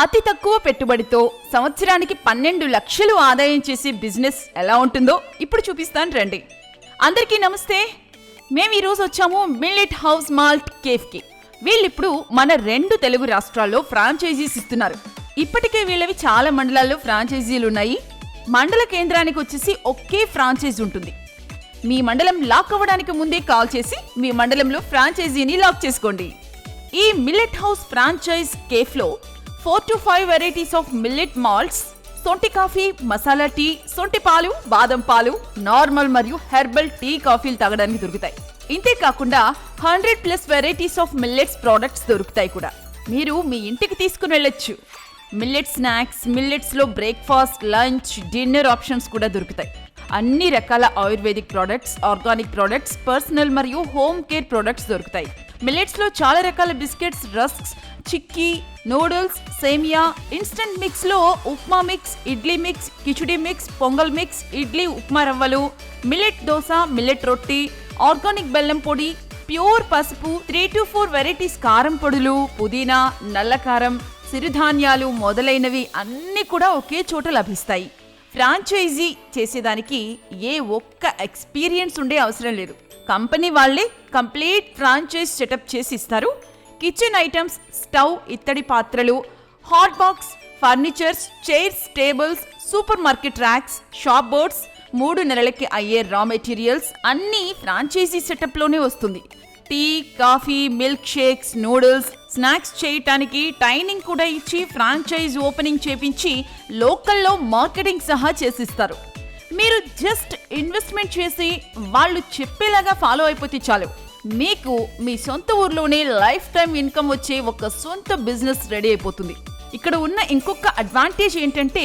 అతి తక్కువ పెట్టుబడితో సంవత్సరానికి పన్నెండు లక్షలు ఆదాయం చేసే బిజినెస్ ఎలా ఉంటుందో ఇప్పుడు చూపిస్తాను రండి. అందరికీ నమస్తే. మేము ఈరోజు వచ్చాము మిల్లెట్ హౌస్ మాల్ట్ కేఫ్కి. వీళ్ళిప్పుడు మన రెండు తెలుగు రాష్ట్రాల్లో ఫ్రాంచైజీస్ ఇస్తున్నారు. ఇప్పటికే వీళ్ళవి చాలా మండలాల్లో ఫ్రాంచైజీలు ఉన్నాయి. మండల కేంద్రానికి వచ్చేసి ఒకే ఫ్రాంచైజ్ ఉంటుంది. మీ మండలం లాక్ అవ్వడానికి ముందే కాల్ చేసి మీ మండలంలో ఫ్రాంచైజీని లాక్ చేసుకోండి. ఈ millet house franchise కేఫ్లో four to five varieties of millet malts. సొంటి కాఫీ మసాలా టీ సొంటి పాలు బాదం పాలు నార్మల్ మరియు హెర్బల్ టీ కాఫీలు తాగడానికి దొరుకుతాయి. ఇంతే కాకుండా hundred plus varieties of millets products దొరుకుతాయి కూడా. మీరు మీ ఇంటికి తీసుకుని వెళ్ళొచ్చు. మిల్లెట్ స్నాక్స్ మిల్లెట్స్లో బ్రేక్ఫాస్ట్ లంచ్ డిన్నర్ ఆప్షన్స్ కూడా దొరుకుతాయి. అన్ని రకాల ayurvedic products organic products personal మరియు హోమ్ కేర్ ప్రోడక్ట్స్ దొరుకుతాయి. మిల్లెట్స్లో చాలా రకాల బిస్కెట్స్ రస్క్స్ చిక్కీ నూడిల్స్ సేమియా instant మిక్స్లో upma mix idli mix khichdi mix Pongal mix idli upma రవ్వలు మిల్లెట్ దోశ మిల్లెట్ రొట్టి ఆర్గానిక్ బెల్లం పొడి ప్యూర్ పసుపు త్రీ టు ఫోర్ వెరైటీస్ కారం పొడులు పుదీనా నల్ల కారం సిరిధాన్యాలు మొదలైనవి అన్నీ కూడా ఒకే చోట లభిస్తాయి. ఫ్రాంచైజీ చేసేదానికి ఏ ఒక్క ఎక్స్పీరియన్స్ ఉండే అవసరం లేదు. కంపెనీ వాళ్ళే కంప్లీట్ ఫ్రాంచైజ్ సెటప్ చేసి ఇస్తారు. కిచెన్ ఐటమ్స్ స్టవ్ ఇత్తడి పాత్రలు hot box furnitures chairs tables supermarket racks shop boards మూడు నెలలకి అయ్యే రా మెటీరియల్స్ అన్నీ ఫ్రాంచైజీ సెటప్లోనే వస్తుంది. Tea coffee milkshakes noodles snacks చేయటానికి టైనింగ్ కూడా ఇచ్చి ఫ్రాంచైజ్ ఓపెనింగ్ చేపించి లోకల్లో మార్కెటింగ్ సహా చేసిస్తారు. మీరు జస్ట్ ఇన్వెస్ట్మెంట్ చేసి వాళ్ళు చెప్పేలాగా ఫాలో అయిపోతే చాలు. మీకు మీ సొంత ఊర్లోనే లైఫ్ టైం ఇన్కమ్ వచ్చే ఒక సొంత బిజినెస్ రెడీ అయిపోతుంది. ఇక్కడ ఉన్న ఇంకొక అడ్వాంటేజ్ ఏంటంటే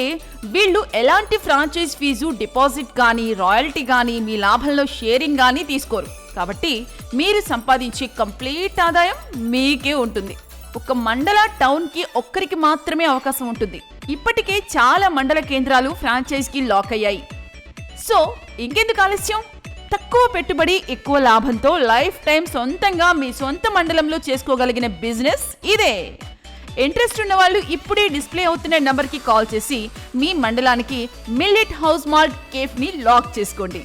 వీళ్ళు ఎలాంటి ఫ్రాంచైజ్ ఫీజు డిపాజిట్ కానీ రాయల్టీ కానీ మీ లాభంలో షేరింగ్ కానీ తీసుకోరు. కాబట్టి మీరు సంపాదించే కంప్లీట్ ఆదాయం మీకే ఉంటుంది. ఒక మండల టౌన్కి ఒక్కరికి మాత్రమే అవకాశం ఉంటుంది. ఇప్పటికే చాలా మండల కేంద్రాలు ఫ్రాంచైజ్కి లాక్ అయ్యాయి. సో ఇంకెందుకు ఆలస్యం? తక్కువ పెట్టుబడి ఎక్కువ లాభంతో లైఫ్ టైం సొంతంగా మీ సొంత మండలంలో చేసుకోగలిగిన బిజినెస్ ఇదే. ఇంట్రెస్ట్ ఉన్న వాళ్ళు ఇప్పుడే డిస్ప్లే అవుతున్న నంబర్కి కాల్ చేసి మీ మండలానికి మిల్లెట్ హౌస్ మాల్ట్ కేఫ్ని లాక్ చేసుకోండి.